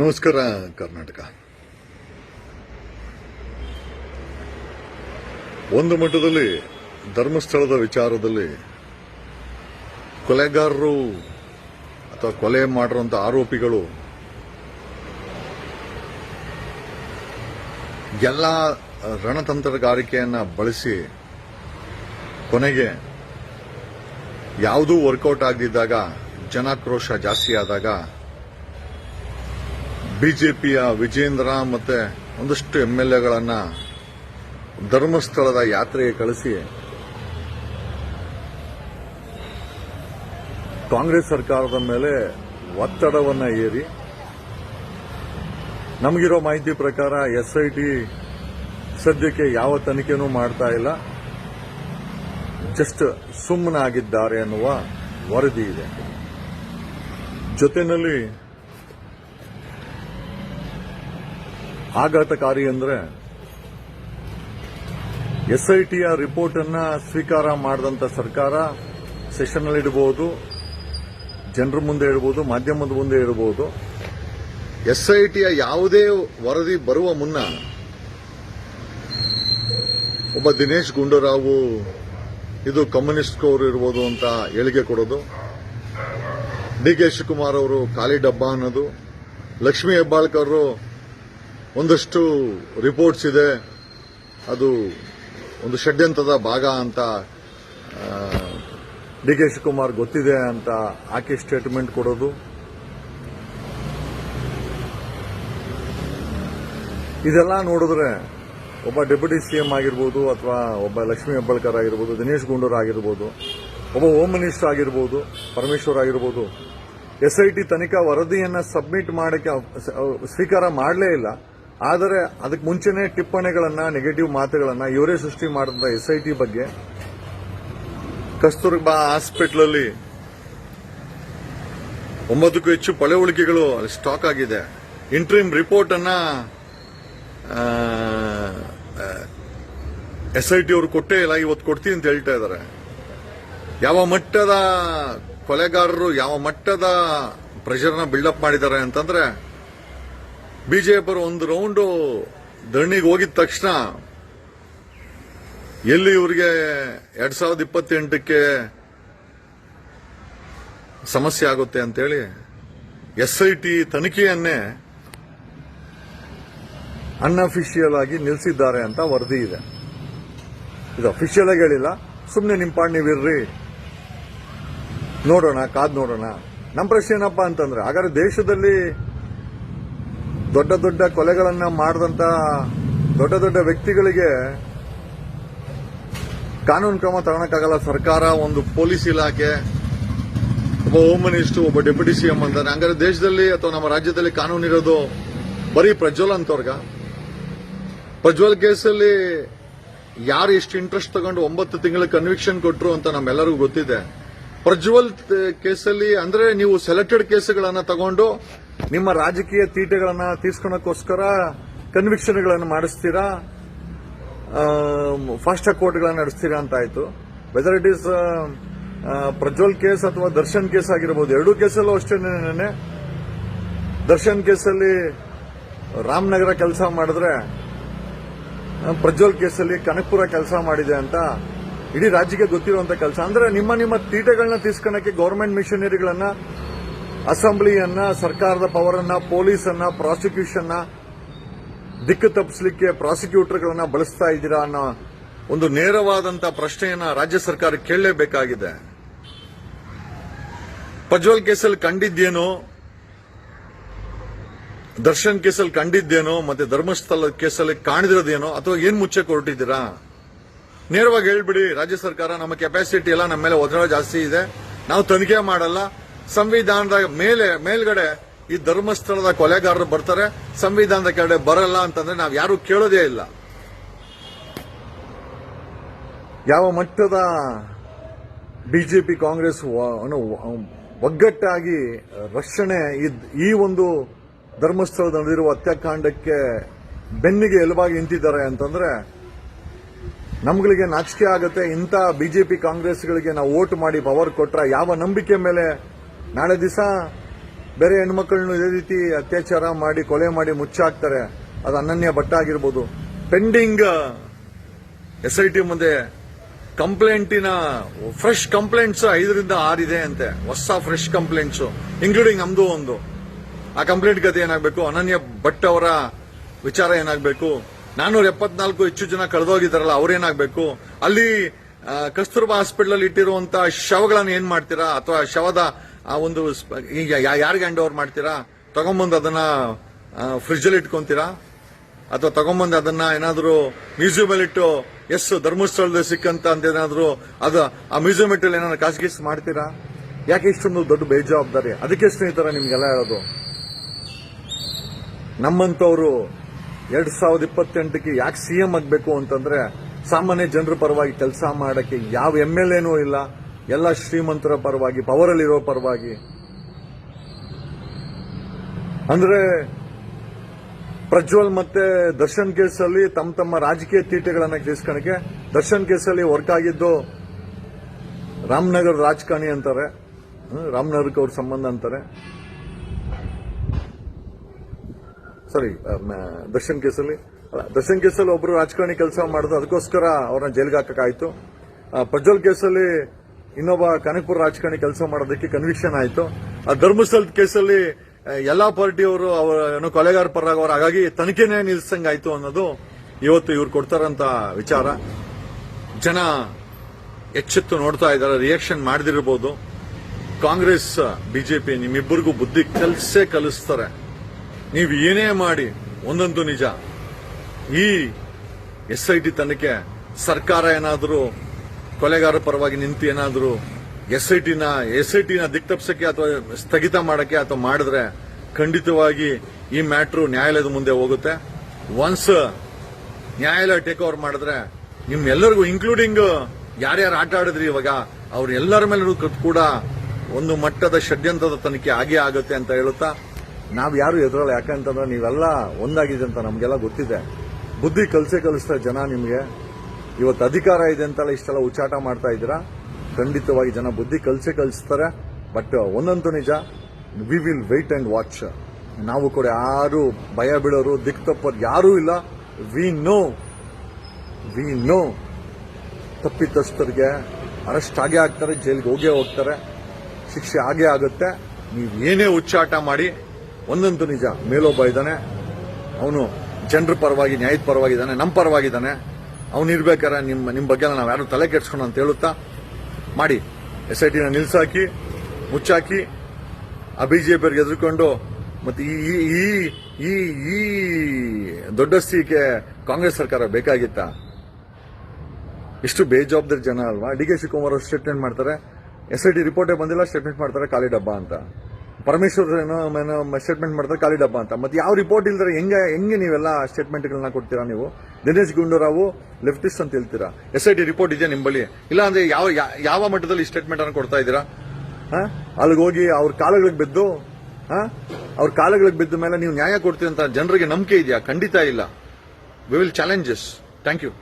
ನಮಸ್ಕಾರ, ಕರ್ನಾಟಕ. ಒಂದು ಮಟ್ಟದಲ್ಲಿ ಧರ್ಮಸ್ಥಳದ ವಿಚಾರದಲ್ಲಿ, ಕೊಲೆಗಾರರು ಅಥವಾ ಕೊಲೆ ಮಾಡಿರುವಂತಹ ಆರೋಪಿಗಳು, ಎಲ್ಲ ರಣತಂತ್ರಗಾರಿಕೆಯನ್ನು ಬಳಸಿ, ಕೊನೆಗೆ ಯಾವುದೂ ವರ್ಕೌಟ್ ಆಗದಿದ್ದಾಗ, ಜನಾಕ್ರೋಶ ಜಾಸ್ತಿ ಆದಾಗ ಬಿಜೆಪಿಯ ವಿಜೇಂದ್ರ ಮತ್ತೆ ಒಂದಷ್ಟು ಎಂ ಎಲ್ ಎಗಳನ್ನ ಧರ್ಮಸ್ಥಳದ ಯಾತ್ರೆಗೆ ಕಳಿಸಿ ಕಾಂಗ್ರೆಸ್ ಸರ್ಕಾರದ ಮೇಲೆ ಒತ್ತಡವನ್ನ ಏರಿ ನಮಗಿರೋ ಮಾಹಿತಿ ಪ್ರಕಾರ ಎಸ್ಐಟಿ ಸದ್ಯಕ್ಕೆ ಯಾವ ತನಿಖೆನೂ ಮಾಡ್ತಾ ಇಲ್ಲ. ಜಸ್ಟ್ ಸುಮ್ಮನಾಗಿದ್ದಾರೆ ಅನ್ನುವ ವರದಿ ಇದೆ. ಜೊತೆಯಲ್ಲಿ ಆಘಾತಕಾರಿ ಅಂದ್ರೆ ಎಸ್ಐಟಿಯ ರಿಪೋರ್ಟ್ ಅನ್ನ ಸ್ವೀಕಾರ ಮಾಡಿದಂತ ಸರ್ಕಾರ ಸೆಷನ್ ಅಲ್ಲಿ ಇಡಬಹುದು ಜನರ ಮುಂದೆ ಇಡಬಹುದು ಮಾಧ್ಯಮದ ಮುಂದೆ ಇಡಬಹುದು ಎಸ್ಐಟಿಯ ಯಾವುದೇ ವರದಿ ಬರುವ ಮುನ್ನ ಒಬ್ಬ ದಿನೇಶ್ ಗುಂಡೂರಾವು ಇದು ಕಮ್ಯುನಿಸ್ಟ್ ಅವರು ಇರ್ಬೋದು ಅಂತ ಹೇಳಿಕೆ ಕೊಡೋದು. ಡಿ ಕೆ ಶಿವಕುಮಾರ್ ಅವರು ಖಾಲಿ ಡಬ್ಬ ಅನ್ನೋದು. ಲಕ್ಷ್ಮೀ ಹೆಬ್ಬಾಳ್ಕರ್ ಒಂದಷ್ಟು ರಿಪೋರ್ಟ್ಸ್ ಇದೆ. ಅದು ಒಂದು ಷಡ್ಯಂತ್ರದ ಭಾಗ ಅಂತ ಡಿ ಕೆ ಶಿವಕುಮಾರ್ ಗೊತ್ತಿದೆ ಅಂತ ಆಕೆ ಸ್ಟೇಟ್ಮೆಂಟ್ ಕೊಡೋದು. ಇದೆಲ್ಲ ನೋಡಿದ್ರೆ ಒಬ್ಬ ಡೆಪ್ಯೂಟಿ ಸಿಎಂ ಆಗಿರ್ಬೋದು ಅಥವಾ ಒಬ್ಬ ಲಕ್ಷ್ಮೀ ಹೆಬ್ಬಾಳ್ಕರ್ ಆಗಿರ್ಬೋದು, ದಿನೇಶ್ ಗುಂಡೂರ್ ಆಗಿರ್ಬೋದು, ಒಬ್ಬ ಹೋಮ್ ಮಿನಿಸ್ಟರ್ ಆಗಿರ್ಬೋದು, ಪರಮೇಶ್ವರ್ ಆಗಿರ್ಬೋದು ಎಸ್ಐಟಿ ತನಿಖಾ ವರದಿಯನ್ನು ಸಬ್ಮಿಟ್ ಮಾಡಕ್ಕೆ ಸ್ವೀಕಾರ ಮಾಡಲೇ ಇಲ್ಲ. ಆದರೆ ಅದಕ್ಕೆ ಮುಂಚೆನೆ ಟಿಪ್ಪಣಿಗಳನ್ನ ನೆಗೆಟಿವ್ ಮಾತುಗಳನ್ನ, ಇವರೇ ಸೃಷ್ಟಿ ಮಾಡಿದ ಎಸ್ಐಟಿ ಬಗ್ಗೆ ಕಸ್ತೂರ್ಬಾ ಹಾಸ್ಪಿಟಲ್ ಅಲ್ಲಿ ಒಂಬತ್ತಕ್ಕೂ ಹೆಚ್ಚು ಪಳೆ ಉಳಿಕೆಗಳು ಸ್ಟಾಕ್ ಆಗಿದೆ. ಇಂಟ್ರೀಮ್ ರಿಪೋರ್ಟ್ ಅನ್ನ ಎಸ್ಐಟಿ ಅವರು ಕೊಟ್ಟೇ ಇಲ್ಲ, ಇವತ್ತು ಕೊಡ್ತೀನಿ ಅಂತ ಹೇಳ್ತಾ ಇದ್ದಾರೆ. ಯಾವ ಮಟ್ಟದ ಕೊಲೆಗಾರರು, ಯಾವ ಮಟ್ಟದ ಪ್ರೆಷರ್ನ ಬಿಲ್ಡಪ್ ಮಾಡಿದ್ದಾರೆ ಅಂತಂದ್ರೆ ಬಿಜೆಪಿ ಒಂದು ರೌಂಡು ಧರಣಿಗೆ ಹೋಗಿದ ತಕ್ಷಣ ಎಲ್ಲಿ ಇವರಿಗೆ ಎರಡ್ ಸಾವಿರದ ಇಪ್ಪತ್ತೆಂಟಕ್ಕೆ ಸಮಸ್ಯೆ ಆಗುತ್ತೆ ಅಂತೇಳಿ ಎಸ್ಐಟಿ ತನಿಖೆಯನ್ನೇ ಅನ್ಅಫಿಷಿಯಲ್ ಆಗಿ ನಿಲ್ಲಿಸಿದ್ದಾರೆ ಅಂತ ವರದಿ ಇದೆ. ಇದು ಅಫಿಷಿಯಲ್ ಆಗಿ ಹೇಳಿಲ್ಲ. ಸುಮ್ಮನೆ ನಿಮ್ಮ ಪಾಡ್ ನೀವಿರ್ರಿ ನೋಡೋಣ, ಕಾದ್ ನೋಡೋಣ. ನಮ್ಮ ಪ್ರಶ್ನೆ ಏನಪ್ಪಾ ಅಂತಂದ್ರೆ, ಹಾಗಾದ್ರೆ ದೇಶದಲ್ಲಿ ದೊಡ್ಡ ದೊಡ್ಡ ಕೊಲೆಗಳನ್ನ ಮಾಡಿದಂತ ದೊಡ್ಡ ದೊಡ್ಡ ವ್ಯಕ್ತಿಗಳಿಗೆ ಕಾನೂನು ಕ್ರಮ ತಗೊಳಕ್ಕಾಗಲ್ಲ. ಸರ್ಕಾರ ಒಂದು ಪೊಲೀಸ್ ಇಲಾಖೆ, ಒಬ್ಬ ಹೋಮ್ ಮಿನಿಸ್ಟರ್ ಒಬ್ಬ ಡೆಪ್ಯೂಟಿ ಸಿಎಂ ಅಂತಾನೆ ಹಂಗಾದ್ರೆ ದೇಶದಲ್ಲಿ ಅಥವಾ ನಮ್ಮ ರಾಜ್ಯದಲ್ಲಿ ಕಾನೂನು ಇರೋದು ಬರೀ ಪ್ರಜ್ವಲ್ ಅಂತವ್ರಗ. ಪ್ರಜ್ವಲ್ ಕೇಸಲ್ಲಿ ಯಾರು ಎಷ್ಟು ಇಂಟ್ರೆಸ್ಟ್ ತಗೊಂಡು ಒಂಬತ್ತು ತಿಂಗಳ ಕನ್ವಿಕ್ಷನ್ ಕೊಟ್ಟರು ಅಂತ ನಮ್ಮೆಲ್ಲರಿಗೂ ಗೊತ್ತಿದೆ. ಪ್ರಜ್ವಲ್ ಕೇಸಲ್ಲಿ ಅಂದ್ರೆ ನೀವು ಸೆಲೆಕ್ಟೆಡ್ ಕೇಸ್ಗಳನ್ನ ತಗೊಂಡು ನಿಮ್ಮ ರಾಜಕೀಯ ತೀಟೆಗಳನ್ನ ತೀರ್ಸ್ಕೊಳಕ್ಕೋಸ್ಕರ ಕನ್ವಿಕ್ಷನ್ಗಳನ್ನು ಮಾಡಿಸ್ತೀರಾ? ಫಾಸ್ಟ್ ಕೋರ್ಟ್ಗಳನ್ನು ನಡೆಸ್ತೀರಾ ಅಂತ ಆಯ್ತು. Whether it is Prajwal case ಅಥವಾ ದರ್ಶನ್ ಕೇಸ್ ಆಗಿರಬಹುದು ಎರಡೂ ಕೇಸಲ್ಲೂ ಅಷ್ಟೇನೆ ದರ್ಶನ್ ಕೇಸಲ್ಲಿ ರಾಮನಗರ ಕೆಲಸ ಮಾಡಿದ್ರೆ ಪ್ರಜ್ವಲ್ ಕೇಸಲ್ಲಿ ಕನಕಪುರ ಕೆಲಸ ಮಾಡಿದೆ ಅಂತ ಇಡೀ ರಾಜ್ಯಕ್ಕೆ ಗೊತ್ತಿರುವಂತ ಕೆಲಸ. ಅಂದ್ರೆ ನಿಮ್ಮ ನಿಮ್ಮ ತೀಟೆಗಳನ್ನ ತೀರ್ಸ್ಕೊಳಕ್ಕೆ ಗೌರ್ಮೆಂಟ್ ಮಿಷನರಿಗಳನ್ನ ಅಸೆಂಬ್ಲಿಯನ್ನ, ಸರ್ಕಾರದ ಪವರ್ ಅನ್ನ ಪೊಲೀಸನ್ನ, ಪ್ರಾಸಿಕ್ಯೂಷನ್ನ ದಿಕ್ಕು ತಪ್ಪಿಸಲಿಕ್ಕೆ ಪ್ರಾಸಿಕ್ಯೂಟರ್ಗಳನ್ನ ಬಳಸ್ತಾ ಇದ್ದೀರಾ ಅನ್ನೋ ಒಂದು ನೇರವಾದಂತ ಪ್ರಶ್ನೆಯನ್ನ ರಾಜ್ಯ ಸರ್ಕಾರ ಕೇಳಲೇಬೇಕಾಗಿದೆ. ಪ್ರಜ್ವಲ್ ಕೇಸಲ್ಲಿ ಕಂಡಿದ್ದೇನೋ, ದರ್ಶನ್ ಕೇಸಲ್ಲಿ ಕಂಡಿದ್ದೇನೋ, ಮತ್ತೆ ಧರ್ಮಸ್ಥಳ ಕೇಸಲ್ಲಿ ಕಾಣಿದಿರೋದೇನೋ, ಅಥವಾ ಏನ್ ಮುಚ್ಚಕ್ಕೆ ಹೊರಟಿದ್ದೀರಾ? ನೇರವಾಗಿ ಹೇಳ್ಬಿಡಿ, ರಾಜ್ಯ ಸರ್ಕಾರ ನಮ್ಮ ಕೆಪಾಸಿಟಿ ಎಲ್ಲ ನಮ್ಮ ಮೇಲೆ ಒತ್ತಡ ಜಾಸ್ತಿ ಇದೆ. ನಾವು ತನಿಖೆ ಮಾಡಲ್ಲ. ಸಂವಿಧಾನದ ಮೇಲೆ, ಮೇಲ್ಗಡೆ ಈ ಧರ್ಮಸ್ಥಳದ ಕೊಲೆಗಾರರು ಬರ್ತಾರೆ. ಸಂವಿಧಾನದ ಕೆಳಗಡೆ ಬರಲ್ಲ ಅಂತಂದ್ರೆ ನಾವು ಯಾರು ಕೇಳೋದೇ ಇಲ್ಲ. ಯಾವ ಮಟ್ಟದ ಬಿಜೆಪಿ, ಕಾಂಗ್ರೆಸ್ ಒಗ್ಗಟ್ಟಾಗಿ ರಕ್ಷಣೆ ಈ ಒಂದು ಧರ್ಮಸ್ಥಳದ ನಡೆದಿರುವ ಹತ್ಯಾಕಾಂಡಕ್ಕೆ ಬೆನ್ನಿಗೆ ಎಲುಬಾಗಿ ನಿಂತಿದ್ದಾರೆ ಅಂತಂದ್ರೆ ನಮ್ಗಳಿಗೆ ನಾಚಿಕೆ ಆಗುತ್ತೆ. ಇಂಥ ಬಿಜೆಪಿ ಕಾಂಗ್ರೆಸ್ಗಳಿಗೆ ನಾವು ವೋಟ್ ಮಾಡಿ ಪವರ್ ಕೊಟ್ರ ಯಾವ ನಂಬಿಕೆ ಮೇಲೆ ನಾಳೆ ದಿವಸ ಬೇರೆ ಹೆಣ್ಮಕ್ಳನ್ನು ಇದೇ ರೀತಿ ಅತ್ಯಾಚಾರ ಮಾಡಿ, ಕೊಲೆ ಮಾಡಿ ಮುಚ್ಚಾಕ್ತಾರೆ, ಅದು ಅನನ್ಯ ಭಟ್ಟ ಆಗಿರ್ಬೋದು. ಪೆಂಡಿಂಗ್ ಎಸ್ ಐ ಟಿ ಮುಂದೆ ಕಂಪ್ಲೇಂಟಿನ ಫ್ರೆಶ್ ಕಂಪ್ಲೇಂಟ್ಸ್ ಐದರಿಂದ ಆರಿದೆ ಅಂತೆ. ಹೊಸ ಫ್ರೆಶ್ ಕಂಪ್ಲೇಂಟ್ಸ್ ಇನ್ಕ್ಲೂಡಿಂಗ್ ನಮ್ದು ಒಂದು. ಆ ಕಂಪ್ಲೇಂಟ್ ಗತಿ ಏನಾಗಬೇಕು? ಅನನ್ಯ ಭಟ್ ಅವರ ವಿಚಾರ ಏನಾಗಬೇಕು? ನಾನೂರ ಎಪ್ಪತ್ನಾಲ್ಕು ಹೆಚ್ಚು ಜನ ಕಳೆದೋಗಿದಾರಲ್ಲ ಅವ್ರೇನಾಗಬೇಕು? ಅಲ್ಲಿ ಕಸ್ತೂರ್ಬಾ ಹಾಸ್ಪಿಟಲ್ ಇಟ್ಟಿರುವಂತ ಶವಗಳನ್ನ ಏನ್ ಮಾಡ್ತೀರಾ? ಅಥವಾ ಶವದ, ಆ, ಒಂದು ಯಾರಿಗೆ ಹ್ಯಾಂಡ್ ಓವರ್ ಮಾಡ್ತೀರಾ? ತಗೊಂಬಂದು ಅದನ್ನ ಫ್ರಿಜ್ ಅಲ್ಲಿ ಇಟ್ಕೊಂತೀರಾ? ಅಥವಾ ತಗೊಂಬಂದು ಅದನ್ನ ಏನಾದರೂ ಮ್ಯೂಸಿಯಂ ಅಲ್ಲಿ ಇಟ್ಟು, ಎಸ್, ಧರ್ಮಸ್ಥಳದಲ್ಲಿ ಸಿಕ್ಕಂತ ಅಂತ ಏನಾದ್ರು ಅದು, ಆ ಮ್ಯೂಸಿಯಂ ಇಟ್ಟಲ್ಲಿ ಏನಾದ್ರು ಖಾಸಗಿ ಮಾಡ್ತೀರಾ? ಯಾಕೆ ಇಷ್ಟೊಂದು ದೊಡ್ಡ ಬೇಜವಾಬ್ದಾರಿ? ಅದಕ್ಕೆ ಸ್ನೇಹಿತರ, ನಿಮ್ಗೆಲ್ಲ ಹೇಳೋದು. ನಮ್ಮಂತವ್ರು ಎರಡ್ ಸಾವಿರದ ಇಪ್ಪತ್ತೆಂಟಕ್ಕೆ ಯಾಕೆ ಸಿಎಂ ಆಗಬೇಕು ಅಂತಂದ್ರೆ ಸಾಮಾನ್ಯ ಜನರ ಪರವಾಗಿ ಕೆಲಸ ಮಾಡಕ್ಕೆ ಯಾವ ಎಂ ಎಲ್ ಎನೂ ಇಲ್ಲ. ಎಲ್ಲ ಶ್ರೀಮಂತರ ಪರವಾಗಿ ಪವರ್ ಅಲ್ಲಿರೋ ಪರವಾಗಿ. ಅಂದ್ರೆ ಪ್ರಜ್ವಲ್ ಮತ್ತೆ ದರ್ಶನ್ ಕೇಸಲ್ಲಿ ತಮ್ಮ ತಮ್ಮ ರಾಜಕೀಯ ತೀಟೆಗಳನ್ನ ಕೇಸ್ಕೊಳಕ್ಕೆ ದರ್ಶನ್ ಕೇಸಲ್ಲಿ ವರ್ಕ್ ಆಗಿದ್ದು ರಾಮನಗರ ರಾಜಕಾರಣಿ ಅಂತಾರೆ. ರಾಮನಗರಕ್ಕೆ ಅವ್ರ ಸಂಬಂಧ ಅಂತಾರೆ. ಸಾರಿ ದರ್ಶನ್ ಕೇಸಲ್ಲಿ ಅಲ್ಲ, ದರ್ಶನ್ ಕೇಸಲ್ಲಿ ಒಬ್ಬರು ರಾಜಕಾರಣಿ ಕೆಲಸ ಮಾಡಿದ್ರು ಅದಕ್ಕೋಸ್ಕರ ಅವ್ರನ್ನ ಜೈಲ್ಗೆ ಹಾಕಕ್ಕಾಯ್ತು. ಪ್ರಜ್ವಲ್ ಕೇಸಲ್ಲಿ ಇನ್ನೊಬ್ಬ ಕನಕಪುರ ರಾಜಕಾರಣಿ ಕೆಲಸ ಮಾಡೋದಕ್ಕೆ ಕನ್ವಿಕ್ಷನ್ ಆಯಿತು. ಆ ಧರ್ಮಸ್ಥಳದ ಕೇಸಲ್ಲಿ ಎಲ್ಲಾ ಪಾರ್ಟಿಯವರು ಅವರ ಏನೋ ಕೊಲೆಗಾರ ಪರವಾಗಿ ಹಾಗಾಗಿ ತನಿಖೆನೇ ನಿಲ್ಸಂಗಾಯ್ತು ಅನ್ನೋದು ಇವತ್ತು ಇವ್ರು ಕೊಡ್ತಾರಂತ ವಿಚಾರ. ಜನ ಎಚ್ಚೆತ್ತು ನೋಡ್ತಾ ಇದ್ದಾರೆ ರಿಯಾಕ್ಷನ್ ಮಾಡದಿರ್ಬೋದು. ಕಾಂಗ್ರೆಸ್ ಬಿಜೆಪಿ ನಿಮ್ಮಿಬ್ಬರಿಗೂ ಬುದ್ಧಿ ಕಲ್ಸೇ ಕಲಿಸ್ತಾರೆ. ನೀವು ಏನೇ ಮಾಡಿ, ಒಂದಂತೂ ನಿಜ. ಈ ಎಸ್ ಐ ಟಿ ತನಿಖೆ ಸರ್ಕಾರ ಏನಾದರೂ, ಕೊಲೆಗಾರ ಪರವಾಗಿ ನಿಂತು ಏನಾದರೂ ಎಸ್ ಐ ಟಿನ ಎಸ್ ಐ ಟಿನ ದಿಕ್ತಪ್ಸಕ್ಕೆ ಅಥವಾ ಸ್ಥಗಿತ ಮಾಡಕ್ಕೆ ಅಥವಾ ಮಾಡಿದ್ರೆ ಖಂಡಿತವಾಗಿ ಈ ಮ್ಯಾಟ್ರು ನ್ಯಾಯಾಲಯದ ಮುಂದೆ ಹೋಗುತ್ತೆ. ಒನ್ಸ್ ನ್ಯಾಯಾಲಯ ಟೇಕ್ ಓವರ್ ಮಾಡಿದ್ರೆ ನಿಮ್ಮೆಲ್ಲರಿಗೂ ಇನ್ಕ್ಲೂಡಿಂಗ್ ಯಾರ್ಯಾರು ಆಟ ಆಡಿದ್ರಿ ಇವಾಗ, ಅವ್ರ ಎಲ್ಲರ ಮೇಲೂ ಕೂಡ ಒಂದು ಮಟ್ಟದ ಷಡ್ಯಂತ್ರದ ತನಿಖೆ ಆಗೇ ಆಗುತ್ತೆ ಅಂತ ಹೇಳುತ್ತಾ ನಾವ್ ಯಾರು ಎದುರಲ್ಲ, ಯಾಕಂತಂದ್ರೆ ನೀವೆಲ್ಲ ಒಂದಾಗಿದೆ ಅಂತ ನಮಗೆಲ್ಲ ಗೊತ್ತಿದೆ. ಬುದ್ಧಿ ಕಲಿಸೇ ಕಲಿಸ್ತಾರೆ ಜನ ನಿಮಗೆ. ಇವತ್ತು ಅಧಿಕಾರ ಇದೆ ಅಂತೆಲ್ಲ ಇಷ್ಟೆಲ್ಲ ಉಚ್ಚಾಟ ಮಾಡ್ತಾ ಇದ್ದೀರಾ? ಖಂಡಿತವಾಗಿ ಜನ ಬುದ್ಧಿ ಕಲಿಸೇ ಕಲಿಸ್ತಾರೆ, ಬಟ್ ಒಂದಂತೂ ನಿಜ we will wait and watch ನಾವು ಕೂಡ ಯಾರು ಭಯ ಬೀಳೋರು ದಿಕ್ ತಪ್ಪೋರು ಯಾರೂ ಇಲ್ಲ. ವಿ ನೋ ವಿ ನೋ ತಪ್ಪಿತಸ್ಥರಿಗೆ ಅರೆಸ್ಟ್ ಆಗೇ ಆಗ್ತಾರೆ, ಜೈಲಿಗೆ ಹೋಗೇ ಹೋಗ್ತಾರೆ. ಶಿಕ್ಷೆ ಆಗೇ ಆಗುತ್ತೆ. ನೀವು ಏನೇ ಉಚ್ಚಾಟ ಮಾಡಿ ಒಂದಂತೂ ನಿಜ. ಮೇಲೊಬ್ಬ ಇದ್ದಾನೆ. ಅವನು ಜನರ ಪರವಾಗಿ, ನ್ಯಾಯದ ಪರವಾಗಿದ್ದಾನೆ ನಮ್ಮ ಪರವಾಗಿದ್ದಾನೆ ಅವನು ಇರ್ಬೇಕಾರೆ ನಿಮ್ಮ ನಿಮ್ಮ ಬಗ್ಗೆ ನಾವು ಯಾರು ತಲೆ ಕೆಡ್ಸ್ಕೊಂಡು ಅಂತ ಹೇಳುತ್ತಾ? ಮಾಡಿ. ಎಸ್ ಐ ಟಿನ ನಿಲ್ಸಾಕಿ, ಮುಚ್ಚಾಕಿ, ಆ ಬಿಜೆಪಿಯವ್ರಿಗೆ ಎದುರುಕೊಂಡು, ಮತ್ತೆ ಈ ಈ ಈ ಈ ದೊಡ್ಡಸ್ತಿಗೆ ಕಾಂಗ್ರೆಸ್ ಸರ್ಕಾರ ಬೇಕಾಗಿತ್ತಾ? ಇಷ್ಟು ಬೇಜವಾಬ್ದಾರಿ ಜನ ಅಲ್ವಾ? ಡಿ ಕೆ ಶಿವಕುಮಾರ್ ಅವರು ಸ್ಟೇಟ್ಮೆಂಟ್ ಮಾಡ್ತಾರೆ. ಎಸ್ ಐ ಟಿ ರಿಪೋರ್ಟೇ ಬಂದಿಲ್ಲ ಸ್ಟೇಟ್ಮೆಂಟ್ ಮಾಡ್ತಾರೆ ಖಾಲಿ ಡಬ್ಬ ಅಂತ. ಪರಮೇಶ್ವರ್ ಏನೋ ಸ್ಟೇಟ್ಮೆಂಟ್ ಮಾಡ್ತಾರೆ, ಖಾಲಿ ಡಬ್ಬ ಅಂತ. ಮತ್ತೆ ಯಾವ ರಿಪೋರ್ಟ್ ಇಲ್ದ್ರೆ ಹೆಂಗೆ ಹೆಂಗೆ ನೀವೆಲ್ಲ ಸ್ಟೇಟ್ಮೆಂಟ್ಗಳನ್ನ ಕೊಡ್ತೀರಾ ನೀವು? ದಿನೇಶ್ ಗುಂಡೂರಾವು ಲೆಫ್ಟಿಸ್ಟ್ ಅಂತ ಹೇಳ್ತೀರಾ? ಎಸ್ ಐ ಟಿ ರಿಪೋರ್ಟ್ ಇದೆಯಾ ನಿಮ್ಮಲ್ಲಿ ಇಲ್ಲ ಅಂದ್ರೆ ಯಾವ ಯಾವ ಮಟ್ಟದಲ್ಲಿ ಸ್ಟೇಟ್ಮೆಂಟ್ ಅನ್ನು ಕೊಡ್ತಾ ಇದ್ದೀರಾ? ಅಲ್ಲಿಗೆ ಹೋಗಿ ಅವ್ರ ಕಾಲಗಳಿಗೆ ಬಿದ್ದು? ಅವ್ರ ಕಾಲಗಳಿಗೆ ಬಿದ್ದ ಮೇಲೆ ನೀವು ನ್ಯಾಯ ಕೊಡ್ತೀರಿ ಅಂತ ಜನರಿಗೆ ನಂಬಿಕೆ ಇದೆಯಾ? ಖಂಡಿತ ಇಲ್ಲ. We will challenges thank you